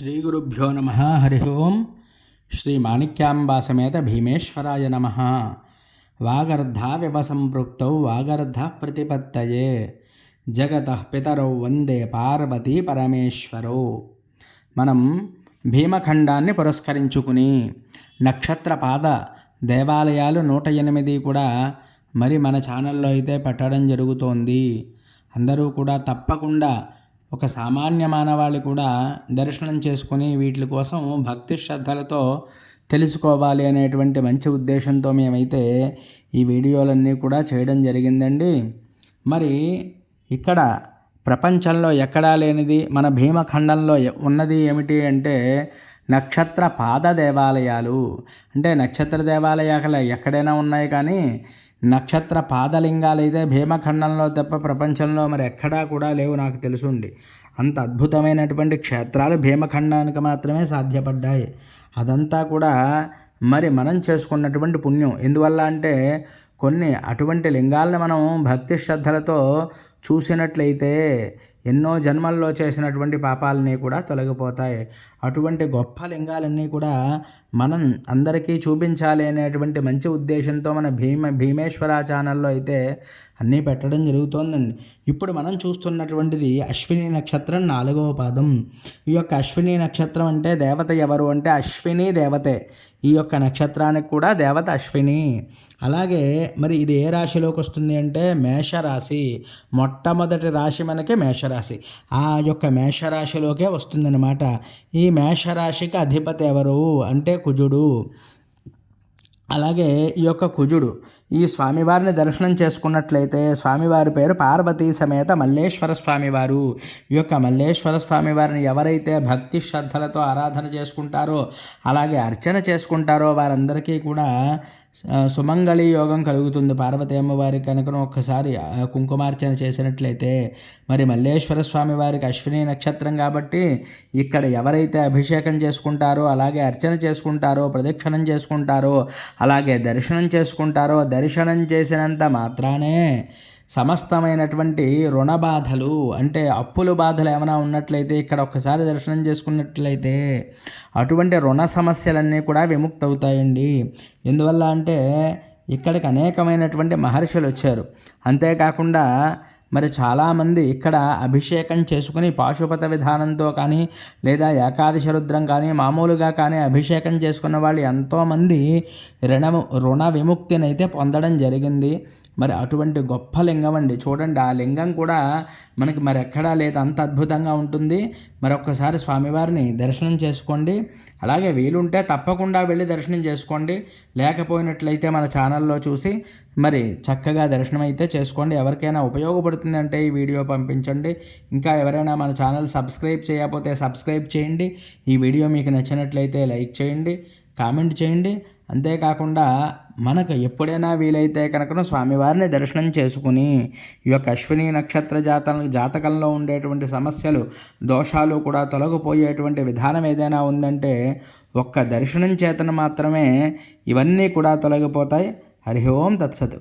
శ్రీ గురుభ్యో నమ. హరి ఓం. శ్రీ మాణిక్యాంబా సమేత భీమేశ్వరాయ నమ. వాగర్ధావివ సంపృక్తౌ వాగర్ధ ప్రతిపత్తయే. జగత పితరౌ వందే పార్వతీ పరమేశ్వరో. మనం భీమఖండాన్ని పురస్కరించుకుని నక్షత్రపాద దేవాలయాలు నూట ఎనిమిది కూడా మరి మన ఛానల్లో అయితే పెట్టడం జరుగుతోంది. అందరూ కూడా తప్పకుండా ఒక సామాన్య మానవాళి కూడా దర్శనం చేసుకుని వీటి కోసం భక్తి శ్రద్ధలతో తెలుసుకోవాలి అనేటువంటి మంచి ఉద్దేశంతో మేమైతే ఈ వీడియోలన్నీ కూడా చేయడం జరిగిందండి. మరి ఇక్కడ ప్రపంచంలో ఎక్కడా లేనిది మన భీమఖండంలో ఉన్నది ఏమిటి అంటే నక్షత్ర పాద దేవాలయాలు. అంటే నక్షత్ర దేవాలయాలు ఎక్కడైనా ఉన్నాయి కానీ నక్షత్ర పాదలింగాలు అయితే భీమఖండంలో తప్ప ప్రపంచంలో మరి ఎక్కడా కూడా లేవు నాకు తెలుసుండి. అంత అద్భుతమైనటువంటి క్షేత్రాలు భీమఖండానికి మాత్రమే సాధ్యపడ్డాయి. అదంతా కూడా మరి మనం చేసుకున్నటువంటి పుణ్యం. ఎందువల్ల అంటే కొన్ని అటువంటి లింగాలను మనం భక్తి శ్రద్ధలతో చూసినట్లయితే ఎన్నో జన్మల్లో చేసినటువంటి పాపాలన్నీ కూడా తొలగిపోతాయి. అటువంటి గొప్ప లింగాలన్నీ కూడా మనం అందరికీ చూపించాలి అనేటువంటి మంచి ఉద్దేశంతో మన భీమ భీమేశ్వర ఛానల్లో అయితే అన్నీ పెట్టడం జరుగుతోందండి. ఇప్పుడు మనం చూస్తున్నటువంటిది అశ్విని నక్షత్రం నాలుగవ పాదం. ఈ యొక్క అశ్విని నక్షత్రం అంటే దేవత ఎవరు అంటే అశ్విని దేవతే. ఈ యొక్క నక్షత్రానికి కూడా దేవత అశ్విని. అలాగే మరి ఇది ఏ రాశిలోకి వస్తుంది అంటే మేషరాశి. మొట్టమొదటి రాశి మనకి మేషరాశి. ఆ యొక్క మేషరాశిలోకే వస్తుందన్నమాట. ఈ మేషరాశికి అధిపతి ఎవరు? అంటే కుజుడు. అలాగే ఈ యొక్క కుజుడు. ఈ స్వామివారిని దర్శనం చేసుకున్నట్లయితే స్వామివారి పేరు పార్వతీ సమేత మల్లేశ్వర స్వామివారు. ఈ యొక్క మల్లేశ్వర స్వామివారిని ఎవరైతే భక్తి శ్రద్ధలతో ఆరాధన చేసుకుంటారో అలాగే అర్చన చేసుకుంటారో వారందరికీ కూడా సుమంగళి యోగం కలుగుతుంది. పార్వతి అమ్మవారికి కనుక ఒక్కసారి కుంకుమార్చన చేసినట్లయితే మరి మల్లేశ్వర స్వామి వారికి అశ్విని నక్షత్రం కాబట్టి ఇక్కడ ఎవరైతే అభిషేకం చేసుకుంటారో అలాగే అర్చన చేసుకుంటారో ప్రదక్షిణం చేసుకుంటారో అలాగే దర్శనం చేసుకుంటారో దర్శనం చేసినంత మాత్రానే సమస్తమైనటువంటి రుణ బాధలు అంటే అప్పుల బాధలు ఏమైనా ఉన్నట్లయితే ఇక్కడ ఒక్కసారి దర్శనం చేసుకున్నట్లయితే అటువంటి రుణ సమస్యలన్నీ కూడా విముక్తవుతాయండి. ఎందువల్ల అంటే ఇక్కడికి అనేకమైనటువంటి మహర్షులు వచ్చారు. అంతేకాకుండా మరి చాలామంది ఇక్కడ అభిషేకం చేసుకుని పాశుపత విధానంతో కానీ లేదా ఏకాదశి రుద్రం కానీ మామూలుగా కానీ అభిషేకం చేసుకున్న వాళ్ళు ఎంతోమంది రుణము రుణ విముక్తిని అయితే పొందడం జరిగింది. మరి అటువంటి గొప్ప లింగం అండి. చూడండి ఆ లింగం కూడా మనకి మరి ఎక్కడా లేదు. అంత అద్భుతంగా ఉంటుంది. మరి ఒక్కసారి స్వామివారిని దర్శనం చేసుకోండి. అలాగే వీలుంటే తప్పకుండా వెళ్ళి దర్శనం చేసుకోండి. లేకపోయినట్లయితే మన ఛానల్లో చూసి మరి చక్కగా దర్శనం అయితే చేసుకోండి. ఎవరికైనా ఉపయోగపడుతుందంటే ఈ వీడియో పంపించండి. ఇంకా ఎవరైనా మన ఛానల్ సబ్స్క్రైబ్ చేయకపోతే సబ్స్క్రైబ్ చేయండి. ఈ వీడియో మీకు నచ్చినట్లయితే లైక్ చేయండి కామెంట్ చేయండి. అంతేకాకుండా మనకు ఎప్పుడైనా వీలైతే కనుక స్వామివారిని దర్శనం చేసుకుని ఈ యొక్క అశ్విని నక్షత్ర జాత జాతకంలో ఉండేటువంటి సమస్యలు దోషాలు కూడా తొలగిపోయేటువంటి విధానం ఏదైనా ఉందంటే ఒక్క దర్శనం చేతన మాత్రమే ఇవన్నీ కూడా తొలగిపోతాయి. హరి ఓం తత్సత్.